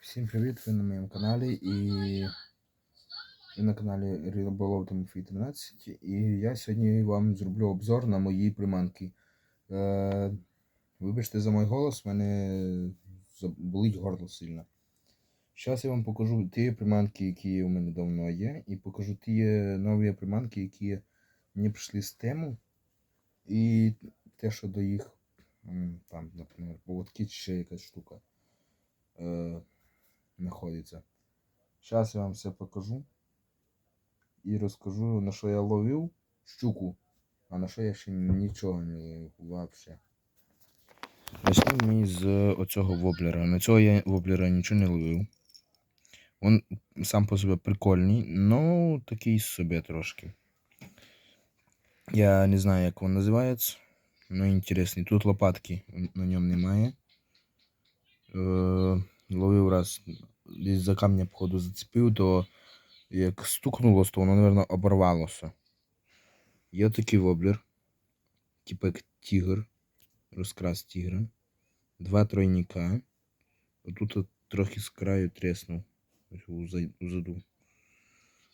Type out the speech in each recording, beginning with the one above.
Всім привіт! Ви на моєму каналі і ви на каналі Риболов Тимофій 13 і я сьогодні вам зроблю обзор на мої приманки. Е, вибачте за мій голос, в мене болить горло сильно. Зараз я вам покажу ті приманки, які у мене давно є, і покажу ті нові приманки, які мені прийшли з тему. І те, що до їх там, наприклад, поводки чи ще якась штука. Е, знаходиться. Зараз я вам все покажу і розкажу, на що я ловив щуку, а на що я ще нічого не ловив взагалі. Почнемо ми з оцього воблера. На цього я воблера нічого не ловив. Він сам по собі прикольний, ну такий собі трошки. Я не знаю, як він називається. Ну, інтересний. Тут лопатки на ньому немає. Ловив раз десь за камня, походу, зацепив, то як стукнуло, то воно, мабуть, оборвалося. Є такий воблер, типу як тігр, розкрас тігра. Два тройника. Отут трохи з краю треснув. Ось у за- у заду.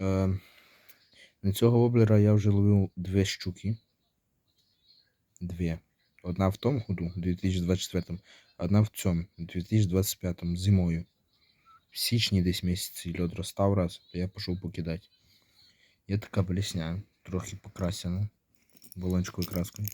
Е, на цього воблера я вже ловив дві щуки. Дві. Одна в тому году, 2024, одна в цьому, 2025 зимою. В січні десь місяці льод розстав раз, то я пішов покидати. Є така блесня, трохи покрасена балончикою краскою.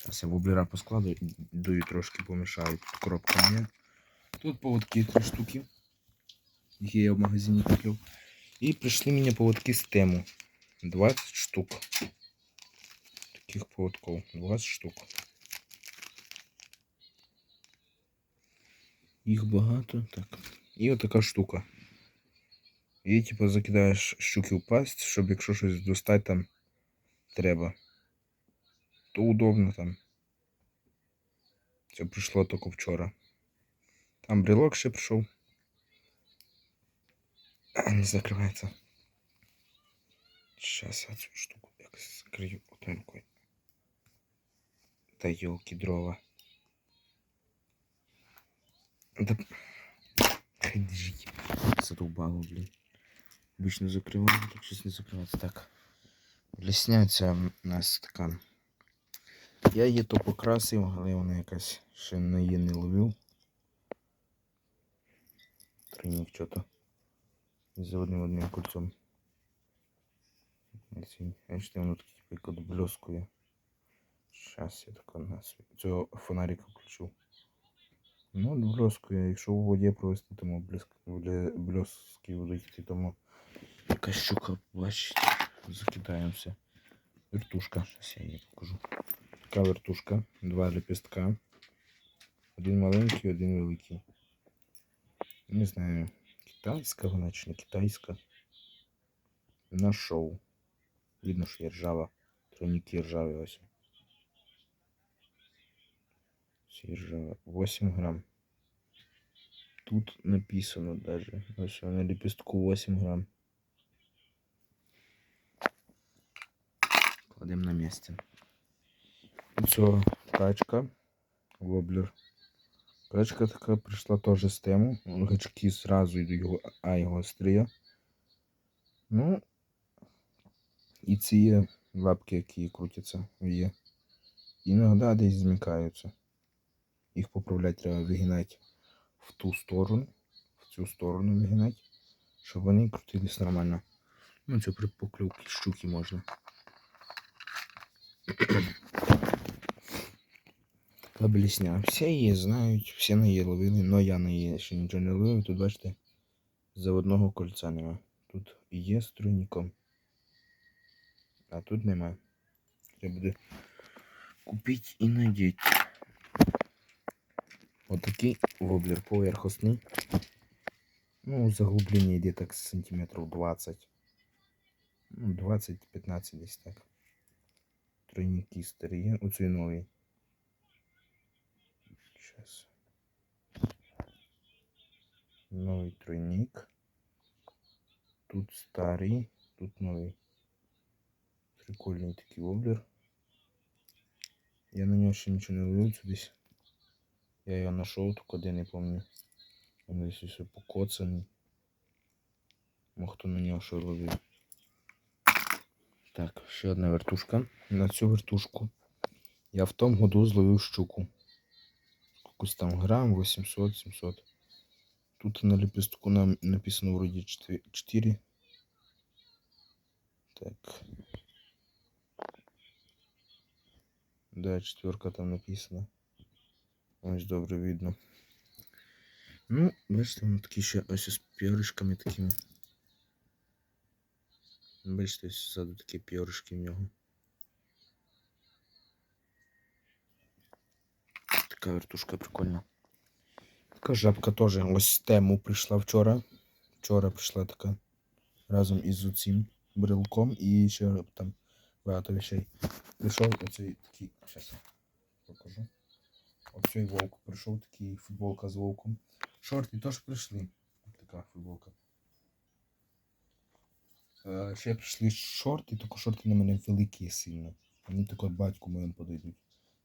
Зараз я воблера поскладу, дую трошки помішаю. Тут коробка моя. Тут поводки три штуки, які я в магазині купив. І прийшли мені поводки з тему. 20 штук. Таких поводків. 20 штук. Їх багато. Так. І отака штука. І типу закидаєш щуки в пасть, щоб якщо щось достати там треба. То удобно там. Це прийшло тільки вчора. Там брелок ще прийшов. А, Не закривається. Сейчас я цю штуку якось закрию отемкою. Та йолки дрова. Да... Хай держіть. Задовбало, блін. Обично закриваю, тут щось не закривається. Так. Лісняться у нас стакан. Я її то покрасив, але вона якась ще на її не ловив. Тройник що-то. За одним одним кольцом. Бачите, воно таке як от блескує. Щас я тако на. Цього фонарика включу. Ну, от блескує. Якщо у воді провести, тому будуть йти, тому якась щука, бачите, закидаємося. Вертушка, зараз я її покажу. Така вертушка, два лепестка. Один маленький, один великий. Не знаю, китайська вона чи не китайська. На шоу. Видно, що є ржава. Тройники ржаві ось. Всі ржаві. 8 грам. Тут написано даже. Ось на лепестку 8 грам. Кладемо на місце. Це качка. Воблер. Качка така прийшла теж з тему. Гачки зразу йдуть, а його острія. Ну, і ці лапки, які крутяться, є. Іноді десь змикаються. Їх поправляти треба вигинати в ту сторону, в цю сторону вигинати, щоб вони крутились нормально. Ну, це при поклювці щуки можна. Така блісня. Всі її знають, всі на її ловили, але я на її ще нічого не ловив. Тут бачите, заводного кольця нема. Тут є з тройником. А тут нема. Треба буде купити і надіти. Отакий воблер поверхностний. Ну, заглублення йде так сантиметрів 20. Ну, 20-15 десь так. Тройники старі. Оцей новий. Сейчас. Новий тройник. Тут старий, тут новий. Прикольний такий воблер. Я на нього ще нічого не ловив, це десь. Я його знайшов, тільки де не пам'ятаю. Він десь все покоцаний. Мо хто на нього що ловив. Так, ще одна вертушка. На цю вертушку я в тому году зловив щуку. Якусь там грам 800-700. Тут на лепестку нам написано вроді 4. Так. Да, четверка там написана. Ось добре видно. Ну, бачите, воно такі ще ось з піришками такими. Бачите, ось ззаду такі піришки в нього. Така вертушка прикольна. Така жабка теж ось тему прийшла вчора. Вчора прийшла така разом із цим брелком і ще там багато вещей. Прийшов оцей такий. Я покажу. Оцей вовк прийшов такий футболка з вовком. Шорти теж прийшли. Така футболка. Е, ще прийшли шорти, тільки шорти на мене великі сильно. Вони тако батьку моєму подойдуть.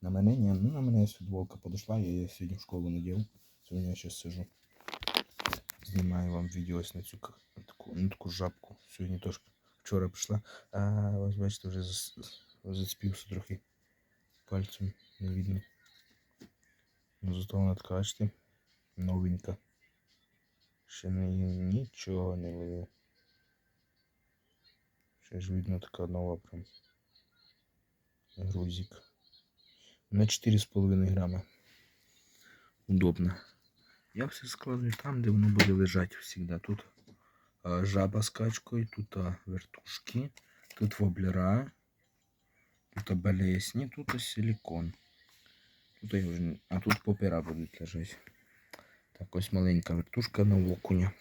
На мене ні, ну на мене футболка подошла, я її сьогодні в школу надів. Сьогодні я ще сижу. Знімаю вам відео ось на цю к- таку, ну, таку жабку. Сьогодні теж вчора прийшла. А ось бачите, вже зацепився трохи пальцем, не видно. Ну зато вона така, бачите, новенька. Ще її нічого не ловив. Ще ж видно така нова прям. Грузик. На 4,5 грама. Удобно. Я все складаю там, де воно буде лежати завжди. Тут а, жаба з качкою, тут а, вертушки, тут воблера, тут а, болесні, тут а, силикон. Тут вже... А тут попера будуть лежати. Так, ось маленька вертушка на окуня.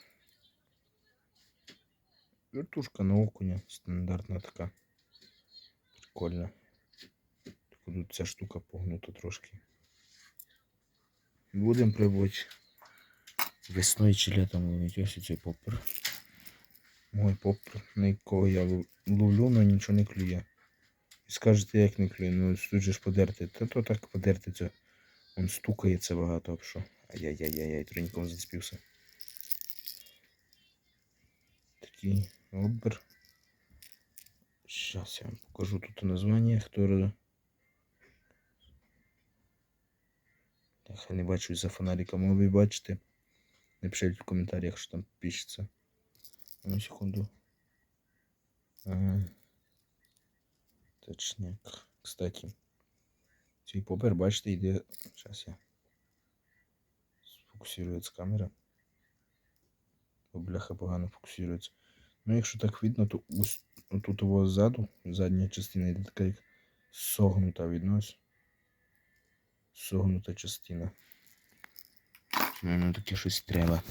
Вертушка на окуня, стандартна така. Прикольна. Тільки тут ця штука погнута трошки. Будемо пробувати весною чи літом ловити. Ось цей попер. Мой попер, на якого я ловлю, але нічого не клює. І скажете, як не клює, ну тут же ж подерти. Та то так подерти. Он стукається багато об що. Ай-яй-яй-яй, треньком зацепився. Такий обер. Сейчас я вам покажу тут название, которое... Я не бачу за фонариком, ви бачите. Напишіть в коментарях, що там пишеться. Одну секунду. Ага. Точняк. Кстати. Цей попер, бачите, йде. Зараз я. Сфокусується камера. Бо бляха погано фокусується. Ну, якщо так видно, то ось тут його ззаду, задня частина йде така як согнута видно ось. Согнута частина. Ну, таке щось треба.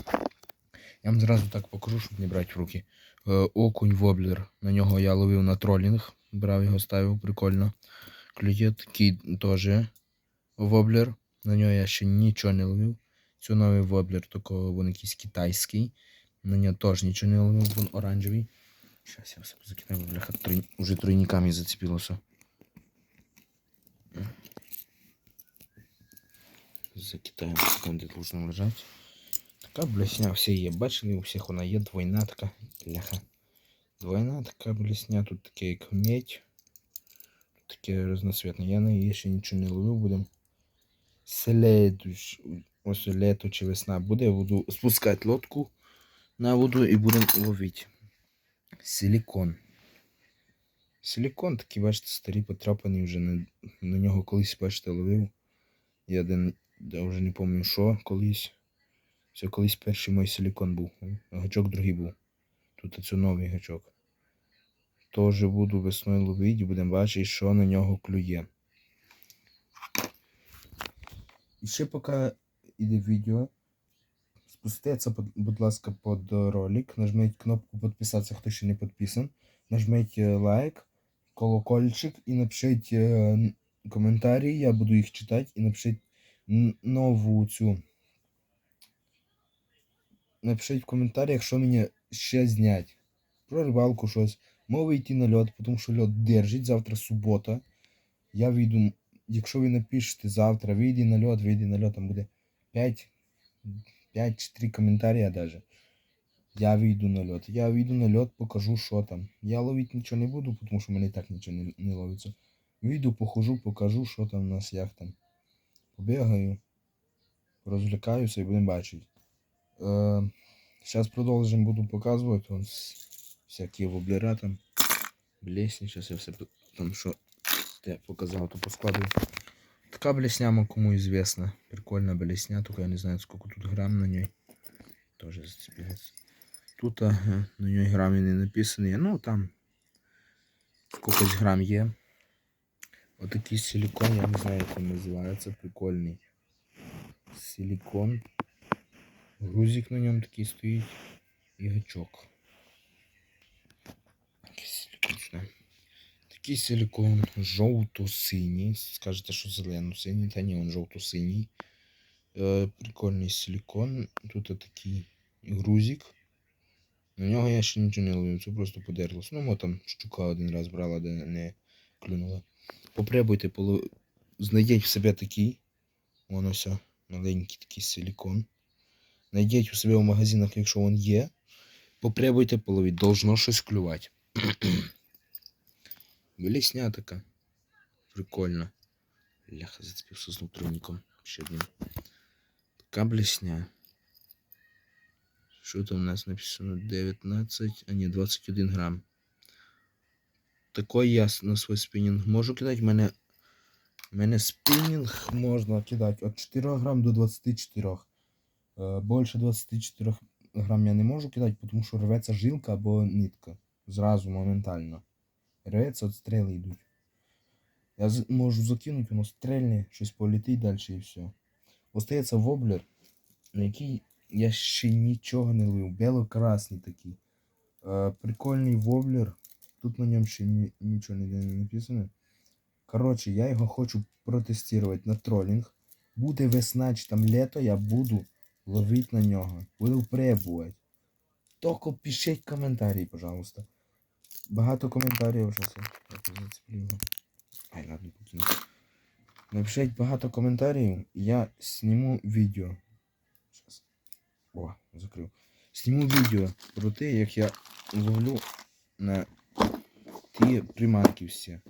Я вам зразу так покажу, щоб не брати в руки. Е, окунь воблер. На нього я ловив на тролінг. Брав його, ставив, прикольно. Клює такий теж воблер. На нього я ще нічого не ловив. Це новий воблер, тільки він якийсь китайський. На нього теж нічого не ловив, він оранжевий. Сейчас я все закидаю, бляха, трой... уже тройниками зацепилося. Закидаємо там, де должно. Така блесня, всі є. Бачили, у всіх вона є двойна така. Бляха. Двойна така блесня, тут таке як медь. Тут таке разноцветне. Я на її ще нічого не ловив, будем. Следующ... Ось лето чи весна буде, я буду спускати лодку на воду і будемо ловити. Силікон. Силікон такий, бачите, старий потрапаний вже на, на нього колись, бачите, ловив. Я, один, я вже не пам'ятаю, що колись. Це колись перший мій силікон був. Гачок другий був. Тут це новий гачок. Тоже буду весною ловити, будемо бачити, що на нього клює. І ще поки йде відео. Спуститься, будь ласка, під ролик. Нажміть кнопку підписатися, хто ще не підписан. Нажміть е, лайк, колокольчик і напишіть е, коментарі. Я буду їх читати і напишіть нову цю. Напишіть в коментарях, що мені ще зняти. Про рибалку щось. Мови йти на льот, тому що льот держить. Завтра субота. Я вийду, якщо ви напишете завтра, вийди на льот, вийди на льот, там буде 5 5-3 комментария даже. Я вийду на льот. Я вийду на льот, покажу, що там. Я ловити нічого не буду, тому що в мене так нічого не, не ловиться. Вийду, похожу, покажу, що там у нас, як там. Побігаю, розвлікаюся і будемо бачити. Е, Зараз продовжимо, буду показувати. Вон всякі воблера там. Блесні, зараз я все там що те показав, то поскладую. Така блесня, кому известна. Прикольна блесня, только я не знаю, сколько тут грам на ней. Тоже зацепилась. Тут ага, на ній грамі не написані. Ну там скількись грам є. Отакий силикон, я не знаю, як він називається, прикольний. Силикон. Грузик на ньому такий стоїть. І гачок. Такий силикон. Жовто-синій. Скажете, що зелено-синій, та ні, він жовто-синій. Е, прикольний силикон. Тут такий грузик. На нього я ще нічого не ловив, це просто подерлося. Ну, мо там щука один раз брала, де не клюнула. Попробуйте, поло... знайдіть в себе такий. Воно все, маленький такий силикон. Найдіть у себе в магазинах, якщо він є. Попробуйте половити, должно щось клювати. Вилісня така. Прикольно. Ляха, зацепився з внутренником. Ще один. Така блесня. Що там у нас написано? 19, а ні, 21 грам. Такой я на свой спиннинг можу кидати. Мене, мене спиннинг можна кидати від 4 грам до 24. Е, Більше 24 грам я не можу кидати, тому що рветься жилка або нитка. Зразу, моментально. Рветься, от стріли йдуть. Я можу закинути, воно стрельне, щось полетить далі і все. Остається воблер, на який я ще нічого не лив. Бело-красний такий. Е, прикольний воблер. Тут на ньому ще ні, нічого не написано. Коротше, я його хочу протестувати на тролінг. Буде весна чи там літо, я буду ловити на нього. Буду пробувати. Тільки пишіть коментарі, пожалуйста. Багато коментарів зараз я трохи зацеплю. Ай, ладно, покину. Напишіть багато коментарів, я зніму відео. Щас. О, закрив. Зніму відео про те, як я ловлю на ті приманки всі.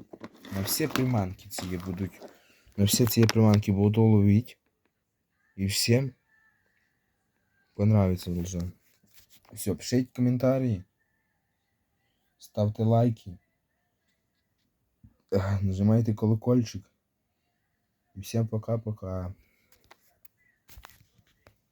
На всі приманки ці будуть. На всі ці приманки буду ловити. І всім понравиться вже. Все, пишите комментарии, ставьте лайки. Нажимайте колокольчик. И всем пока-пока.